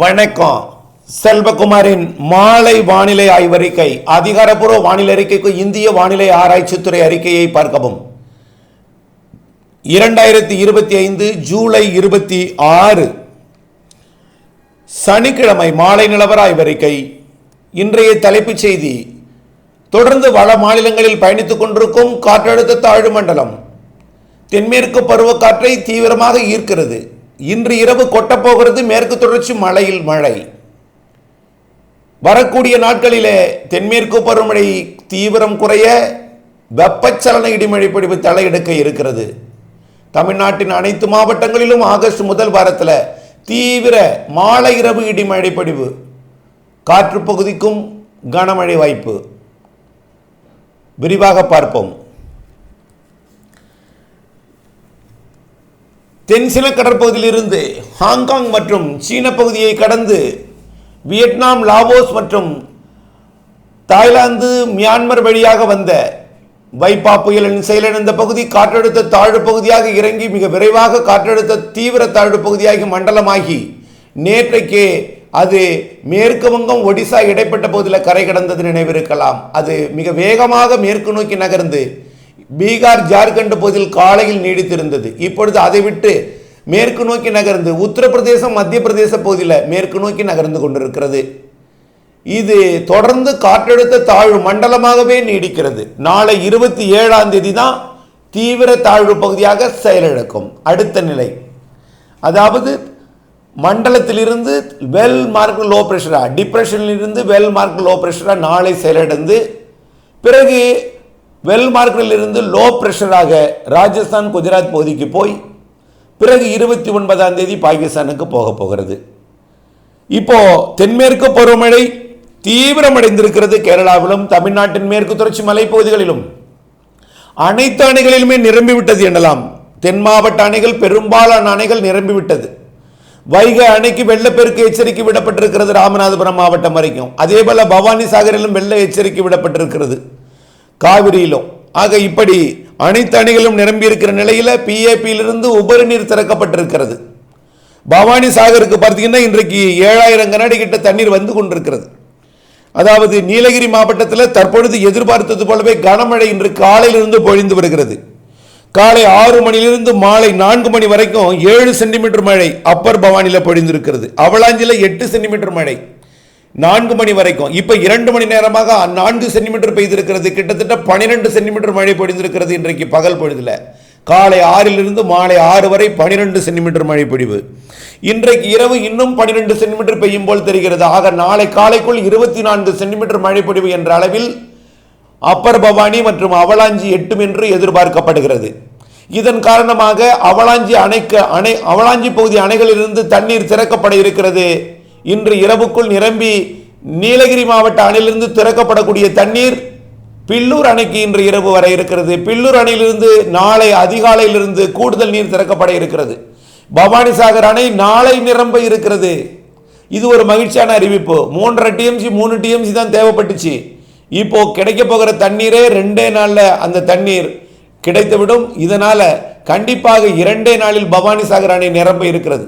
வணக்கம். செல்வகுமாரின் மாலை வானிலை ஆய்வறிக்கை அதிகாரப்பூர்வ வானிலை அறிக்கைக்கு இந்திய வானிலை ஆராய்ச்சித்துறை அறிக்கையை பார்க்கவும். இரண்டாயிரத்தி இருபத்தி ஐந்து ஜூலை இருபத்தி ஆறு சனிக்கிழமை மாலை நிலவர ஆய்வறிக்கை. இன்றைய தலைப்புச் செய்தி தொடர்ந்து வள மாநிலங்களில் பயணித்துக் கொண்டிருக்கும் காற்றழுத்த தாழ்வு மண்டலம். தென்மேற்கு பருவக்காற்றை தீவிரமாக ஈர்க்கிறது. இன்று இரவு கொட்டப்போகிறது மேற்கு தொடர்ச்சி மலையில் மழை. வரக்கூடிய நாட்களிலே தென்மேற்கு பருவமழை தீவிரம் குறைய வெப்பச்சலன இடிமழை பிடிப்பு தலையெடுக்க இருக்கிறது. தமிழ்நாட்டின் அனைத்து மாவட்டங்களிலும் ஆகஸ்ட் முதல் வாரத்தில் தீவிர மாலை இரவு இடிமழை பிடிவு காற்று பகுதிக்கும் கனமழை வாய்ப்பு. விரிவாக பார்ப்போம். தென்சின கடற்பகுதியிலிருந்து ஹாங்காங் மற்றும் சீன பகுதியை கடந்து வியட்நாம் லாவோஸ் மற்றும் தாய்லாந்து மியான்மர் வழியாக வந்த வைப்பா புயலின் செயலிழந்த பகுதி காற்றழுத்த தாழ்வு பகுதியாக இறங்கி மிக விரைவாக காற்றழுத்த தீவிர தாழ்வு பகுதியாகி மண்டலமாகி நேற்றைக்கே அது மேற்கு வங்கம் ஒடிசா இடைப்பட்ட பகுதியில் கரை கடந்தது நினைவிருக்கலாம். அது மிக வேகமாக மேற்கு நோக்கி நகர்ந்து பீகார் ஜார்க்கண்ட் பகுதியில் காலையில் நீடித்திருந்தது. இப்பொழுது அதை விட்டு மேற்கு நோக்கி நகர்ந்து உத்தரப்பிரதேசம் மத்திய பிரதேச பகுதியில் மேற்கு நோக்கி நகர்ந்து கொண்டிருக்கிறது. இது தொடர்ந்து காற்றழுத்த தாழ்வு மண்டலமாகவே நீடிக்கிறது. நாளை இருபத்தி ஏழாம் தேதி தான் தீவிர தாழ்வு பகுதியாக செயலிழக்கும். அடுத்த நிலை. அதாவது மண்டலத்திலிருந்து வெல் மார்க் லோ ப்ரெஷராக டிப்ரெஷனிலிருந்து வெல் மார்க் லோ ப்ரெஷராக நாளை செயலிழந்து பிறகு வெல் மார்க்கிலிருந்து லோ ப்ரெஷராக ராஜஸ்தான் குஜராத் பகுதிக்கு போய் பிறகு இருபத்தி ஒன்பதாம் தேதி பாகிஸ்தானுக்கு போக போகிறது. இப்போ தென்மேற்கு பருவமழை தீவிரமடைந்திருக்கிறது கேரளாவிலும் தமிழ்நாட்டின் மேற்கு தொடர்ச்சி மலைப்பகுதிகளிலும். அனைத்து அணைகளிலுமே நிரம்பிவிட்டது எனலாம். தென் மாவட்ட அணைகள் பெரும்பாலான அணைகள் நிரம்பிவிட்டது. வைகை அணைக்கு வெள்ளப்பெருக்கு எச்சரிக்கை விடப்பட்டிருக்கிறது ராமநாதபுரம் மாவட்டம் வரைக்கும். அதே போல பவானி சாகரிலும் வெள்ள எச்சரிக்கை விடப்பட்டிருக்கிறது. காவிரியிலும். ஆக இப்படி அனைத்து அணைகளும் நிரம்பி இருக்கிற பிஏபியிலிருந்து உபரி நீர் திறக்கப்பட்டிருக்கிறது. பவானி சாகருக்கு பார்த்தீங்கன்னா இன்றைக்கு ஏழாயிரம் கனடி கிட்ட தண்ணீர் வந்து கொண்டிருக்கிறது. அதாவது நீலகிரி மாவட்டத்தில் தற்பொழுது எதிர்பார்த்தது போலவே கனமழை இன்று காலையிலிருந்து பொழிந்து வருகிறது. காலை ஆறு மணியிலிருந்து மாலை நான்கு மணி வரைக்கும் ஏழு சென்டிமீட்டர் மழை அப்பர் பவானியில் பொழிந்திருக்கிறது. அவலாஞ்சியில் எட்டு சென்டிமீட்டர் மழை. நான்கு மணி வரைக்கும். இப்போ இரண்டு மணி நேரமாக நான்கு சென்டிமீட்டர் பெய்திருக்கிறது. கிட்டத்தட்ட பனிரெண்டு சென்டிமீட்டர் மழை பொழிந்திருக்கிறது இன்றைக்கு பகல் பொழுதில். காலை ஆறிலிருந்து மாலை ஆறு வரை பனிரெண்டு சென்டிமீட்டர் மழை பொழிவு. இன்றைக்கு இரவு இன்னும் பனிரெண்டு சென்டிமீட்டர் பெய்யும் போல் தெரிகிறது. ஆக நாளை காலைக்குள் இருபத்தி நான்கு சென்டிமீட்டர் மழை பொழிவு என்ற அளவில் அப்பர் பவானி மற்றும் அவலாஞ்சி எட்டும் என்று எதிர்பார்க்கப்படுகிறது. இதன் காரணமாக அவலாஞ்சி அணைக்க அணை அவலாஞ்சி பகுதி அணைகளிலிருந்து தண்ணீர் திறக்கப்பட இருக்கிறது. இன்று இரவுக்குள் நிரம்பி நீலகிரி மாவட்ட அணையிலிருந்து திறக்கப்படக்கூடிய தண்ணீர் பில்லூர் அணைக்கு இன்று இரவு வரை இருக்கிறது. பில்லூர் அணையிலிருந்து நாளை அதிகாலையிலிருந்து கூடுதல் நீர் திறக்கப்பட இருக்கிறது. பவானி சாகர் அணை நாளை நிரம்ப இருக்கிறது. இது ஒரு மகிழ்ச்சியான அறிவிப்பு. மூன்றரை டிஎம்சி மூணு டிஎம்சி தான் தேவைப்பட்டுச்சு. இப்போ கிடைக்க போகிற தண்ணீரே ரெண்டே நாளில் அந்த தண்ணீர் கிடைத்துவிடும். இதனால் கண்டிப்பாக இரண்டே நாளில் பவானி சாகர் அணை நிரம்ப இருக்கிறது.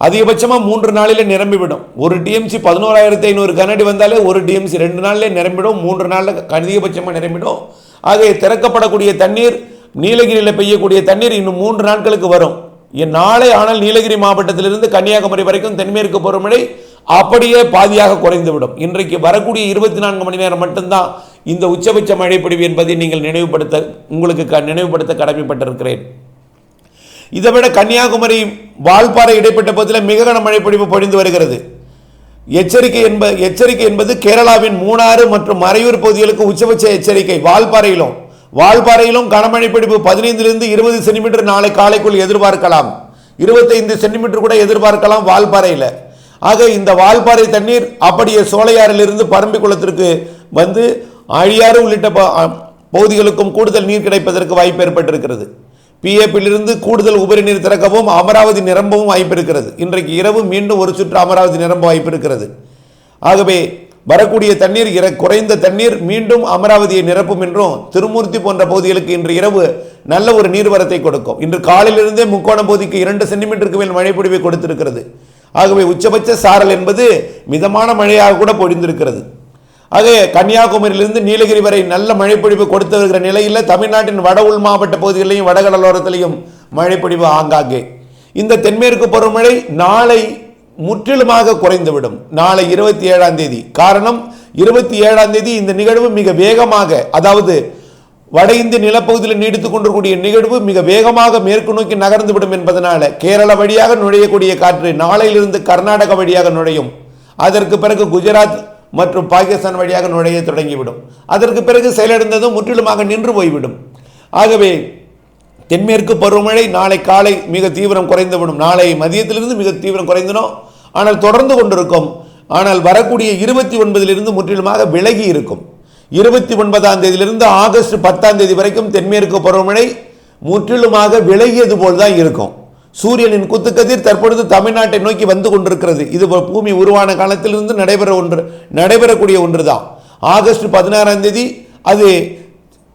அதிகபட்சமாக மூன்று நாளில் நிரம்பிவிடும். ஒரு டிஎம்சி பதினோராயிரத்தி ஐநூறு கனடி வந்தாலே ஒரு டிஎம்சி ரெண்டு நாளில் நிரம்பிடும் மூன்று நாளில் அதிகபட்சமாக நிரம்பிடும். ஆக திறக்கப்படக்கூடிய தண்ணீர் நீலகிரியில் பெய்யக்கூடிய தண்ணீர் இன்னும் மூன்று நாட்களுக்கு வரும். நாளை ஆனால் நீலகிரி மாவட்டத்திலிருந்து கன்னியாகுமரி வரைக்கும் தென்மேற்கு பருவமழை அப்படியே பாதியாக குறைந்துவிடும். இன்றைக்கு வரக்கூடிய இருபத்தி நான்கு மணி நேரம் மட்டும்தான் இந்த உச்சபட்ச மழைப்பொழிவு என்பதை நீங்கள் நினைவுபடுத்த உங்களுக்கு க- நினைவுபடுத்த கடமைப்பட்டிருக்கிறேன். இதை விட கன்னியாகுமரி வால்பாறை இடைப்பட்ட பகுதியில் மிக கனமழை பொழிவு பொழிந்து வருகிறது. எச்சரிக்கை என்ப எச்சரிக்கை என்பது கேரளாவின் மூணாறு மற்றும் மறையூர் பகுதிகளுக்கு உச்சபட்ச எச்சரிக்கை. வால்பாறையிலும் வால்பாறையிலும் கனமழை பிடிப்பு பதினைந்திலிருந்து இருபது சென்டிமீட்டர் நாளை காலைக்குள் எதிர்பார்க்கலாம். இருபத்தைந்து சென்டிமீட்டர் கூட எதிர்பார்க்கலாம் வால்பாறையில். ஆக இந்த வால்பாறை தண்ணீர் அப்படியே சோலையாறிலிருந்து பரம்பிக்குளத்திற்கு வந்து அழியாறு உள்ளிட்ட ப- பகுதிகளுக்கும் கூடுதல் நீர் கிடைப்பதற்கு வாய்ப்பு ஏற்பட்டிருக்கிறது. பிஏபியிலிருந்து கூடுதல் உபரி நீர் திறக்கவும் அமராவதி நிரம்பவும் வாய்ப்பு இருக்கிறது இன்றைக்கு இரவு மீண்டும் ஒரு சுற்று அமராவதி நிரம்ப வாய்ப்பு இருக்கிறது ஆகவே வரக்கூடிய தண்ணீர் இற குறைந்த தண்ணீர் மீண்டும் அமராவதியை நிரப்பும் என்றும் திருமூர்த்தி போன்ற பகுதிகளுக்கு இன்று இரவு நல்ல ஒரு நீர்வரத்தை கொடுக்கும். இன்று காலையிலிருந்தே முக்கோணம் பகுதிக்கு இரண்டு சென்டிமீட்டருக்கு மேல் மழை பொழிவை கொடுத்திருக்கிறது. ஆகவே உச்சபட்ச சாரல் என்பது மிதமான மழையாக கூட பொழிந்திருக்கிறது. அதே கன்னியாகுமரியிலிருந்து நீலகிரி வரை நல்ல மழைப்பொழிவு கொடுத்து வருகிற நிலையில் தமிழ்நாட்டின் வட உள் மாவட்ட பகுதிகளிலும் வடகடலோரத்திலையும் மழைப்பொழிவு ஆங்காங்கே. இந்த தென்மேற்கு பருவமழை நாளை முற்றிலுமாக குறைந்துவிடும். நாளை இருபத்தி ஏழாம் தேதி. காரணம் இருபத்தி ஏழாம் தேதி இந்த நிகழ்வு மிக வேகமாக அதாவது வட இந்திய நிலப்பகுதியில் நீடித்துக் கொண்டிருக்கூடிய நிகழ்வு மிக வேகமாக மேற்கு நோக்கி நகர்ந்துவிடும் என்பதனால கேரள வழியாக நுழையக்கூடிய காற்று நாளையிலிருந்து கர்நாடக வழியாக நுழையும். அதற்கு பிறகு குஜராத் மற்றும் பாகிஸ்தான் வழியாக நுழைய தொடங்கிவிடும். அதற்கு பிறகு செயலிழந்ததும் முற்றிலுமாக நின்று போய்விடும். ஆகவே தென்மேற்கு பருவமழை நாளை காலை மிக தீவிரம் குறைந்துவிடும் நாளை மதியத்திலிருந்து மிக தீவிரம் குறைந்திடும் ஆனால் தொடர்ந்து கொண்டிருக்கும். ஆனால் வரக்கூடிய இருபத்தி ஒன்பதிலிருந்து முற்றிலுமாக விலகி இருக்கும். இருபத்தி ஒன்பதாம் தேதியிலிருந்து ஆகஸ்ட் பத்தாம் தேதி வரைக்கும் தென்மேற்கு பருவமழை முற்றிலுமாக விலகியது போல் தான் இருக்கும். சூரியனின் குத்துக்கதிர் தற்பொழுது தமிழ்நாட்டை நோக்கி வந்து கொண்டிருக்கிறது. இது பூமி உருவான காலத்திலிருந்து நடைபெற ஒன்று நடைபெறக்கூடிய ஒன்று தான் ஆகஸ்ட் பதினாறாம் தேதி அது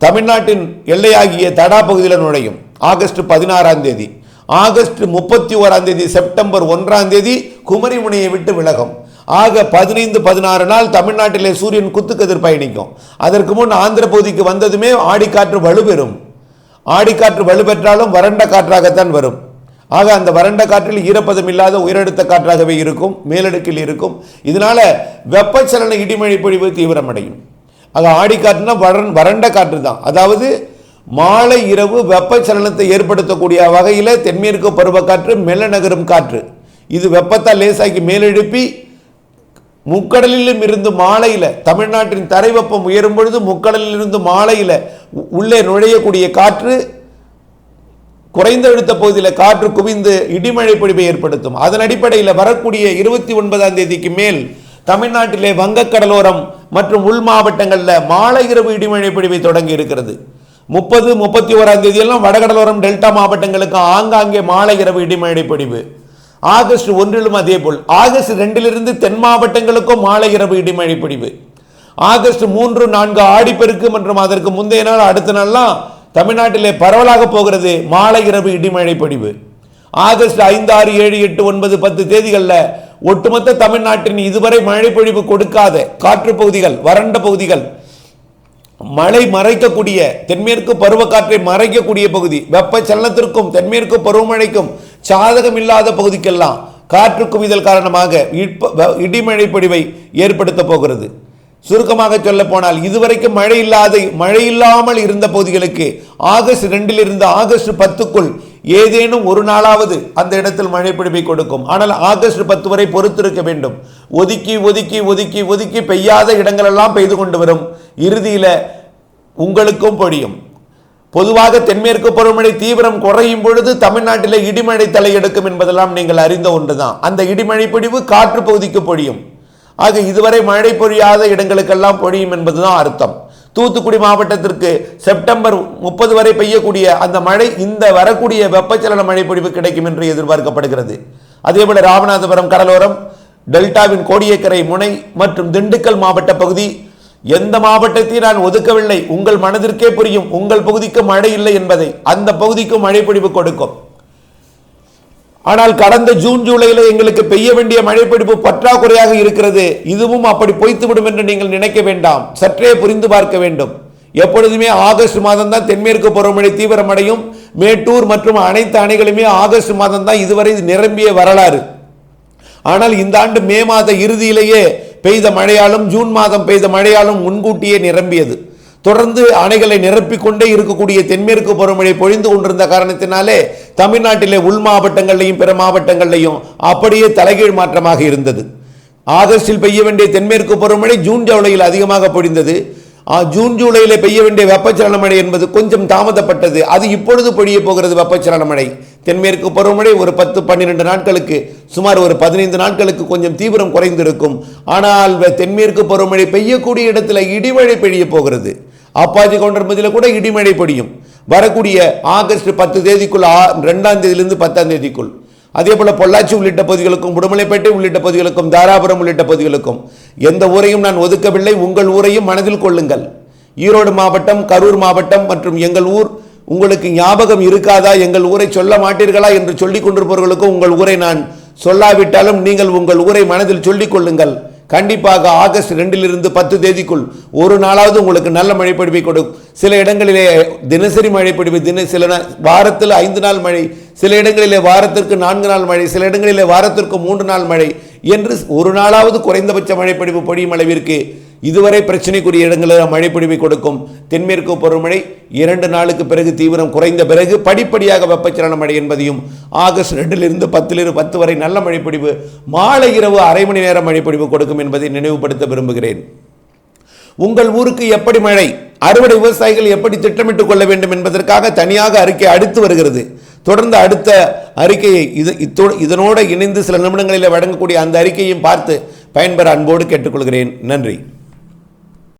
தமிழ்நாட்டின் எல்லையாகிய தடா பகுதியில் நுழையும். ஆகஸ்ட் பதினாறாம் தேதி. ஆகஸ்ட் முப்பத்தி ஓராம் தேதி செப்டம்பர் ஒன்றாம் தேதி குமரி முனையை விட்டு விலகும். ஆக பதினைந்து பதினாறு நாள் தமிழ்நாட்டிலே சூரியன் குத்துக்கதிர் பயணிக்கும். அதற்கு முன் ஆந்திர பகுதிக்கு வந்ததுமே ஆடிக்காற்று வலுப்பெறும் ஆடிக்காற்று வலுப்பெற்றாலும் வறண்ட காற்றாகத்தான் வரும். ஆக அந்த வறண்ட காற்றில் ஈரப்பதம் இல்லாத உயரடுத்த காற்றாகவே இருக்கும் மேலடுக்கில் இருக்கும். இதனால வெப்பச்சலன இடிமழை பொழிவு தீவிரமடையும். ஆக ஆடிக்காற்றுனா வறண் வறண்ட காற்று தான். அதாவது மாலை இரவு வெப்பச்சலனத்தை ஏற்படுத்தக்கூடிய வகையில் தென்மேற்கு பருவக்காற்று மெல்ல நகரும் காற்று. இது வெப்பத்தால் லேசாக்கி மேலெழுப்பி முக்கடலிலும் இருந்து மாலையில் தமிழ்நாட்டின் தரை வெப்பம் உயரும் பொழுது முக்கடலில் இருந்து மாலையில் உள்ளே நுழையக்கூடிய காற்று குறைந்த அழுத்த பகுதியில் காற்று குவிந்து இடிமழை பொழிவை ஏற்படுத்தும். அதன் அடிப்படையில் வரக்கூடிய இருபத்தி ஒன்பதாம் தேதிக்கு மேல் தமிழ்நாட்டிலே வங்கக்கடலோரம் மற்றும் உள் மாவட்டங்களில் மாலை இரவு இடிமழை பொழிவை தொடங்கி இருக்கிறது. முப்பது முப்பத்தி ஓராம் தேதியெல்லாம் வடகடலோரம் டெல்டா மாவட்டங்களுக்கு ஆங்காங்கே மாலை இரவு இடிமழை பொழிவு. ஆகஸ்ட் ஒன்றிலும் அதே போல் ஆகஸ்ட் ரெண்டிலிருந்து தென் மாவட்டங்களுக்கும் மாலை இரவு இடிமழை பொழிவு. ஆகஸ்ட் மூன்று நான்கு ஆடிப்பெருக்கு மற்றும் அதற்கு முந்தைய நாள் அடுத்த நாள்லாம் தமிழ்நாட்டிலே பரவலாக போகிறது மாலை இரவு இடிமழை பொழிவு. ஆகஸ்ட் ஐந்து ஆறு ஏழு எட்டு ஒன்பது பத்து தேதிகளில் ஒட்டுமொத்த தமிழ்நாட்டின் இதுவரை மழை பொழிவு கொடுக்காத காற்று பகுதிகள் வறண்ட பகுதிகள் மழை மறைக்கக்கூடிய தென்மேற்கு பருவக்காற்றை மறைக்கக்கூடிய பகுதி வெப்பச்சலனத்திற்கும் தென்மேற்கு பருவமழைக்கும் சாதகம் இல்லாத பகுதிக்கெல்லாம் காற்று குவிதல் காரணமாக இடிமழை பொழிவை ஏற்படுத்த போகிறது. சுருக்கமாக சொல்ல போனால் இதுவரைக்கும் மழை இல்லாத மழை இல்லாமல் இருந்த பகுதிகளுக்கு ஆகஸ்ட் ரெண்டில் இருந்து ஆகஸ்ட் பத்துக்குள் ஏதேனும் ஒரு நாளாவது அந்த இடத்தில் மழை பிடிப்பை கொடுக்கும். ஆனால் ஆகஸ்ட் பத்து வரை பொறுத்திருக்க வேண்டும். ஒதுக்கி ஒதுக்கி ஒதுக்கி ஒதுக்கி பெய்யாத இடங்களெல்லாம் பெய்து கொண்டு வரும். இறுதியில் உங்களுக்கும் பொழியும். பொதுவாக தென்மேற்கு பருவமழை தீவிரம் குறையும் பொழுது தமிழ்நாட்டில் இடிமழை தலையெடுக்கும் என்பதெல்லாம் நீங்கள் அறிந்த ஒன்றுதான். அந்த இடிமழை பொழிவு காற்று பகுதிக்கு பொழியும். ஆக இதுவரை மழை பொழியாத இடங்களுக்கெல்லாம் பொழியும் என்பதுதான் அர்த்தம். தூத்துக்குடி மாவட்டத்திற்கு செப்டம்பர் முப்பது வரை பெய்யக்கூடிய அந்த மழை இந்த வரக்கூடிய வெப்பச்சலன மழை பொழிவு கிடைக்கும் என்று எதிர்பார்க்கப்படுகிறது. அதேபோல ராமநாதபுரம் கடலோரம் டெல்டாவின் கோடியக்கரை முனை மற்றும் திண்டுக்கல் மாவட்ட பகுதி எந்த மாவட்டத்தையும் நான் ஒதுக்கவில்லை உங்கள் மனதிற்கே புரியும் உங்கள் பகுதிக்கு மழை இல்லை என்பதை அந்த பகுதிக்கும் மழை பொழிவு கொடுக்கும். ஆனால் கடந்த ஜூன் ஜூலையில் எங்களுக்கு பெய்ய வேண்டிய மழைப்பிடிப்பு பற்றாக்குறையாக இருக்கிறது. இதுவும் அப்படி பொய்த்துவிடும் என்று நீங்கள் நினைக்க வேண்டாம். சற்றே புரிந்து பார்க்க வேண்டும். எப்பொழுதுமே ஆகஸ்ட் மாதம் தான் தென்மேற்கு பருவமழை தீவிரமடையும். மேட்டூர் மற்றும் அனைத்து அணைகளுமே ஆகஸ்ட் மாதம் தான் இதுவரை நிரம்பிய வரலாறு. ஆனால் இந்த ஆண்டு மே மாத இறுதியிலேயே பெய்த மழையாலும் ஜூன் மாதம் பெய்த மழையாலும் முன்கூட்டியே நிரம்பியது. தொடர்ந்து அணைகளை நிரப்பிக்கொண்டே இருக்கக்கூடிய தென்மேற்கு பருவமழை பொழிந்து கொண்டிருந்த காரணத்தினாலே தமிழ்நாட்டிலே உள் மாவட்டங்கள்லையும் பிற மாவட்டங்கள்லையும் அப்படியே தலைகீழ் மாற்றமாக இருந்தது. ஆகஸ்டில் பெய்ய வேண்டிய தென்மேற்கு பருவமழை ஜூன் ஜூலையில் அதிகமாக பொழிந்தது. ஜூன் ஜூலையில் பெய்ய வேண்டிய வெப்பச்சலன மழை என்பது கொஞ்சம் தாமதப்பட்டது. அது இப்பொழுது பொழிய போகிறது வெப்பச்சலன மழை. தென்மேற்கு பருவமழை ஒரு பத்து பன்னிரெண்டு நாட்களுக்கு சுமார் ஒரு பதினைந்து நாட்களுக்கு கொஞ்சம் தீவிரம் குறைந்திருக்கும். ஆனால் தென்மேற்கு பருவமழை பெய்யக்கூடிய இடத்துல இடிமழை பெய்ய போகிறது. அப்பாச்சி கவுண்டர் மதியில் கூட இடிமழை பொடியும் வரக்கூடிய ஆகஸ்ட் பத்து தேதிக்குள் ஆ ரெண்டாம் தேதியிலிருந்து பத்தாம் தேதிக்குள். அதே போல் பொள்ளாச்சி உள்ளிட்ட பகுதிகளுக்கும் உடுமலைப்பேட்டை உள்ளிட்ட பகுதிகளுக்கும் தாராபுரம் உள்ளிட்ட பகுதிகளுக்கும் எந்த ஊரையும் நான் ஒதுக்கவில்லை. உங்கள் ஊரையும் மனதில் கொள்ளுங்கள். ஈரோடு மாவட்டம் கரூர் மாவட்டம் மற்றும் எங்கள் ஊர் உங்களுக்கு ஞாபகம் இருக்காதா? எங்கள் ஊரை சொல்ல மாட்டீர்களா என்று சொல்லிக் கொண்டிருப்பவர்களுக்கும் உங்கள் ஊரை நான் சொல்லாவிட்டாலும் நீங்கள் உங்கள் ஊரை மனதில் சொல்லிக் கொள்ளுங்கள். கண்டிப்பாக ஆகஸ்ட் ரெண்டிலிருந்து பத்து தேதிக்குள் ஒரு நாளாவது உங்களுக்கு நல்ல மழைப்பொழிவை கொடுக்கும். சில இடங்களிலே தினசரி மழைப்பொழிவு தின சில வாரத்தில் ஐந்து நாள் மழை சில இடங்களிலே வாரத்திற்கு நான்கு நாள் மழை சில இடங்களிலே வாரத்திற்கு மூன்று நாள் மழை என்று ஒரு நாளாவது குறைந்தபட்ச மழைப்பொழிவு பொழியும் அளவிற்கு இதுவரை பிரச்சனைக்குரிய இடங்களில் மழைப்பொழிவை கொடுக்கும். தென்மேற்கு பருவமழை இரண்டு நாளுக்கு பிறகு தீவிரம் குறைந்த பிறகு படிப்படியாக வெப்பச்சலன மழை என்பதையும் ஆகஸ்ட் ரெண்டிலிருந்து பத்திலிருந்து பத்து வரை நல்ல மழைப்பொழிவு மாலை இரவு அரை மணி நேரம் மழைப்பொழிவு கொடுக்கும் என்பதை நினைவுபடுத்த விரும்புகிறேன். உங்கள் ஊருக்கு எப்படி மழை அறுவடை விவசாயிகள் எப்படி திட்டமிட்டுக் கொள்ள வேண்டும் என்பதற்காக தனியாக அறிக்கை அடுத்து வருகிறது. தொடர்ந்து அடுத்த அறிக்கையை இது இத்தோடு இதனோடு இணைந்து சில நிமிடங்களில் வழங்கக்கூடிய அந்த அறிக்கையும் பார்த்து பயன்பெற அன்போடு கேட்டுக்கொள்கிறேன். நன்றி.